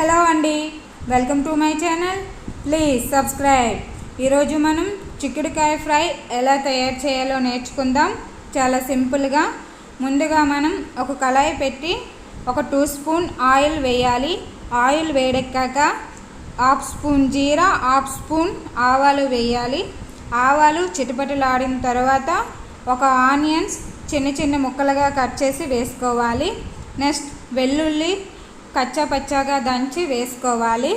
Hello అండి. Welcome to my channel. Please subscribe. ఈరోజు మనం చిక్కుడుకాయ ఫ్రై ఎలా తయారు చేయాలో నేర్చుకుందాం. చాలా సింపుల్గా ముందుగా మనం ఒక కళాయి పెట్టి ఒక టూ స్పూన్ ఆయిల్ వేయాలి. ఆయిల్ వేడెక్కాక హాఫ్ స్పూన్ జీరా హాఫ్ స్పూన్ ఆవాలు వేయాలి. ఆవాలు చిటపటలాడిన తర్వాత ఒక ఆనియన్స్ చిన్న చిన్న ముక్కలుగా కట్ చేసి వేసుకోవాలి. నెక్స్ట్ వెల్లుల్లి కచ్చా పచ్చాగా దంచి వేసుకోవాలి.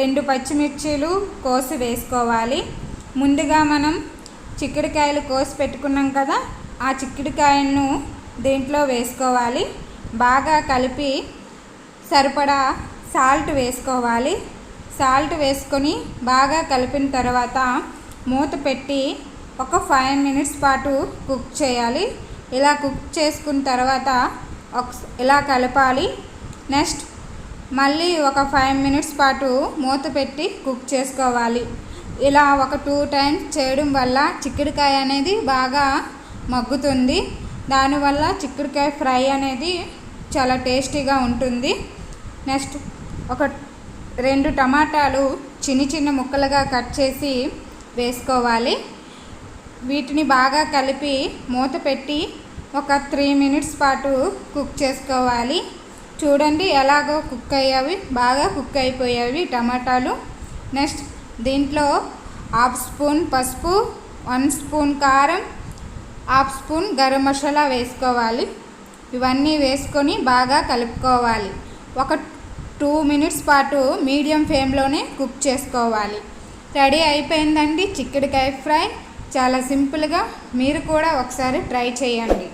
రెండు పచ్చిమిర్చీలు కోసి వేసుకోవాలి. ముందుగా మనం చిక్కుడుకాయలు కోసి పెట్టుకున్నాం కదా ఆ చిక్కుడుకాయలను దీంట్లో వేసుకోవాలి. బాగా కలిపి సరిపడా సాల్ట్ వేసుకోవాలి. సాల్ట్ వేసుకొని బాగా కలిపిన తర్వాత మూత పెట్టి ఒక ఫైవ్ మినిట్స్ పాటు కుక్ చేయాలి. ఇలా కుక్ చేసుకున్న తర్వాత ఇలా కలపాలి. నెక్స్ట్ మళ్ళీ ఒక ఫైవ్ మినిట్స్ పాటు మూత పెట్టి కుక్ చేసుకోవాలి. ఇలా ఒక టూ టైమ్స్ చేయడం వల్ల చిక్కుడుకాయ అనేది బాగా మగ్గుతుంది. దానివల్ల చిక్కుడుకాయ ఫ్రై అనేది చాలా టేస్టీగా ఉంటుంది. నెక్స్ట్ ఒక రెండు టమాటాలు చిన్న చిన్న ముక్కలుగా కట్ చేసి వేసుకోవాలి. వీటిని బాగా కలిపి మూత పెట్టి ఒక త్రీ మినిట్స్ పాటు కుక్ చేసుకోవాలి. చూడండి ఎలాగో కుక్ అయ్యావి బాగా కుక్ అయిపోయావి టమాటాలు. నెక్స్ట్ దీంట్లో హాఫ్ స్పూన్ పసుపు వన్ స్పూన్ కారం హాఫ్ స్పూన్ గరం మసాలా వేసుకోవాలి. ఇవన్నీ వేసుకొని బాగా కలుపుకోవాలి. ఒక టూ మినిట్స్ పాటు మీడియం ఫ్లేమ్లోనే కుక్ చేసుకోవాలి. రెడీ అయిపోయిందండి చిక్కుడుకాయ ఫ్రై. చాలా సింపుల్గా మీరు కూడా ఒకసారి ట్రై చేయండి.